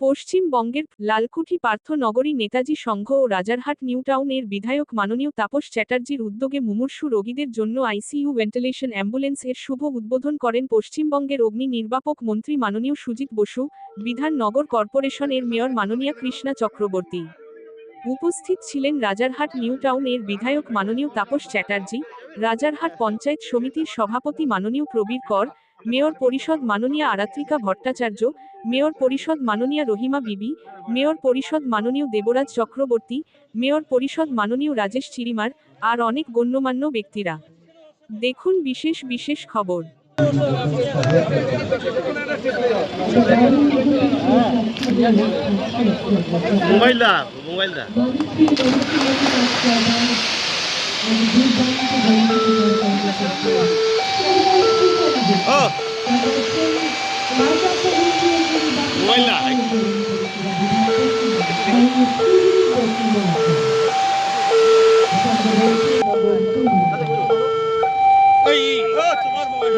পশ্চিমবঙ্গের লালকুঠি পার্থনগরী নেতাজি সংঘ ও রাজারহাট নিউ টাউনের বিধায়ক মাননীয় তাপস চ্যাটার্জির উদ্যোগে মুমূর্ষু রোগীদের জন্য আইসিইউ ভেন্টিলেশন অ্যাম্বুলেন্স এর শুভ উদ্বোধন করেন পশ্চিমবঙ্গের অগ্নি নির্বাপক মন্ত্রী মাননীয় সুজিত বসু বিধাননগর কর্পোরেশন এর মেয়র মাননীয়া কৃষ্ণা চক্রবর্তী। উপস্থিত ছিলেন রাজারহাট নিউ টাউনের বিধায়ক মাননীয় তাপস চ্যাটার্জি, রাজারহাট পঞ্চায়েত সমিতির সভাপতি মাননীয় প্রবীর কর মেয়র পরিষদ মাননীয়া আরাত্রিকা ভট্টাচার্য মেয়র পরিষদ মাননীয়া রহিমা বিবি মেয়র পরিষদ মাননীয় দেবরাজ চক্রবর্তী মেয়র পরিষদ মাননীয় রাজেশ চিরিমার আর অনেক গণ্যমান্য ব্যক্তিরা। দেখুন বিশেষ বিশেষ খবর। মোবাইল দা মোবাইল দা ও মোবাইল দা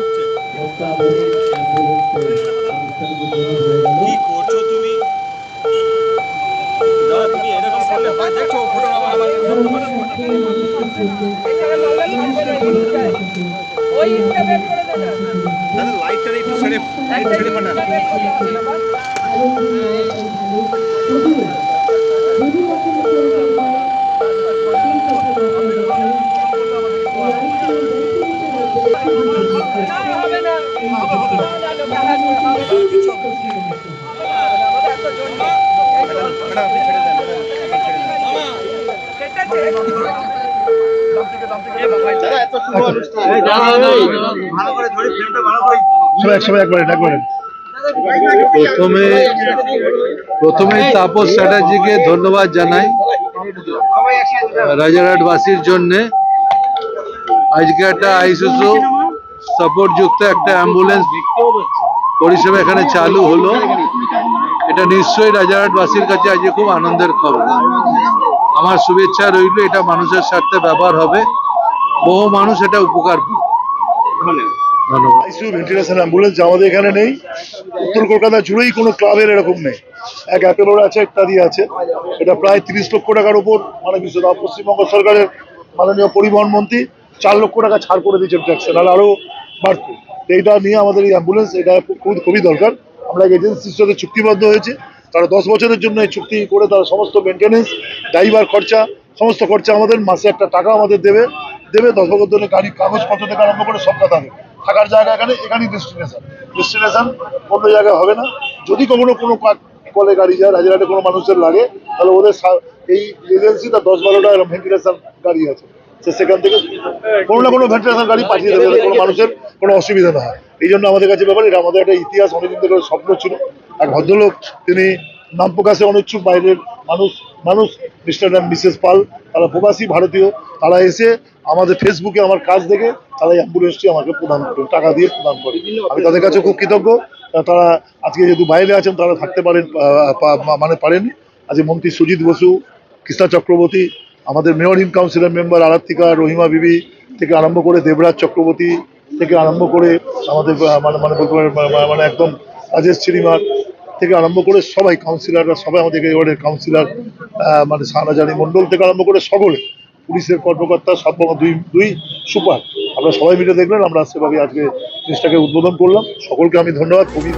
লাইটটা একটু ছেড়ে লাইট ছেড়ে পাঠান। প্রথমে প্রথমেই তাপস চ্যাটার্জিকে ধন্যবাদ জানাই রাজারহাটবাসীর জন্যে। আজকে একটা আইসিসু সাপোর্টযুক্ত একটা অ্যাম্বুলেন্স পরিষেবা এখানে চালু হলো। এটা নিশ্চয়ই রাজারহাটবাসীর কাছে আজকে খুব আনন্দের খবর। আমার শুভেচ্ছা রইল, এটা মানুষের স্বার্থে ব্যবহার হবে। বহু মানুষ এটা উপকার ধন্যবাদ। আইসিইউ ভেন্টিলেশন অ্যাম্বুলেন্স আমাদের এখানে নেই উত্তর কলকাতা জুড়েই কোনো ক্লাবের এরকম নেই। এক অ্যাপেলোর আছে ইত্যাদি আছে। এটা প্রায় তিরিশ লক্ষ টাকার উপর মানে বিশ্বদা পশ্চিমবঙ্গ সরকারের মাননীয় পরিবহন মন্ত্রী চার লক্ষ টাকা ছাড় করে দিয়েছেন ট্যাক্সে নাহলে আরও বাড়ত। এইটা নিয়ে আমাদের এই অ্যাম্বুলেন্স এটা খুব খুবই দরকার। আমরা এজেন্সির সাথে চুক্তিবদ্ধ হয়েছে। তারা দশ বছরের জন্য এই চুক্তি করে তারা সমস্ত মেনটেনেন্স ড্রাইভার খরচা সমস্ত খরচা আমাদের মাসে একটা টাকা আমাদের দেবে। দেবে দশ বছর ধরে গাড়ি, কাগজপত্র থেকে আরম্ভ করে সবটা থাকে থাকার জায়গা এখানে, এখানেই ডেস্টিনেশন ডেস্টিনেশন অন্য জায়গায় হবে না। যদি কখনো কোনো কলে গাড়ি যায়, রাজারহাটে কোনো মানুষের লাগে, তাহলে ওদের এই এজেন্সি তার দশ বারোটা ভেন্টিলেশন গাড়ি আছে। সে সেখান থেকে কোনো না কোনো ভেন্টিলেশন গাড়ি পাঠিয়ে দেবে কোনো মানুষের কোনো অসুবিধা না হয়। এই জন্য আমাদের কাছে ব্যাপার এটা আমাদের একটা ইতিহাস অনেকদিন থেকে স্বপ্ন ছিল। এক ভদ্রলোক, তিনি নাম প্রকাশে অনিচ্ছুক বাইরের মানুষ মানুষ মিস্টার অ্যান্ড মিসেস পাল তারা প্রবাসী, ভারতীয়, তারা এসে আমাদের ফেসবুকে আমার কাজ দেখে তারা অ্যাম্বুলেন্সটি আমাকে প্রদান করে, টাকা দিয়ে প্রদান করে। আমি তাদের কাছে খুব কৃতজ্ঞ। তারা আজকে যেহেতু বাইরে আছেন, তারা থাকতে পারেন মানে পারেননি। আজকে মন্ত্রী সুজিত বসু, কৃষ্ণা চক্রবর্তী, আমাদের mayor in council member Aratrika, Rahima Bibi থেকে আরম্ভ করে দেবরাজ চক্রবর্তী থেকে আরম্ভ করে আমাদের মানে মানে মানে- একদম রাজেশ চিরিমার থেকে আরম্ভ করে সবাই কাউন্সিলাররা, সবাই আমাদের ওয়ার্ডের কাউন্সিলার মানে সানাজানি মণ্ডল থেকে আরম্ভ করে সকলে, পুলিশের কর্মকর্তা সব দুই দুই সুপার আমরা সবাই মিলে দেখলেন, আমরা সেভাবে আজকে জিনিসটাকে উদ্বোধন করলাম। সকলকে আমি ধন্যবাদ, খুবই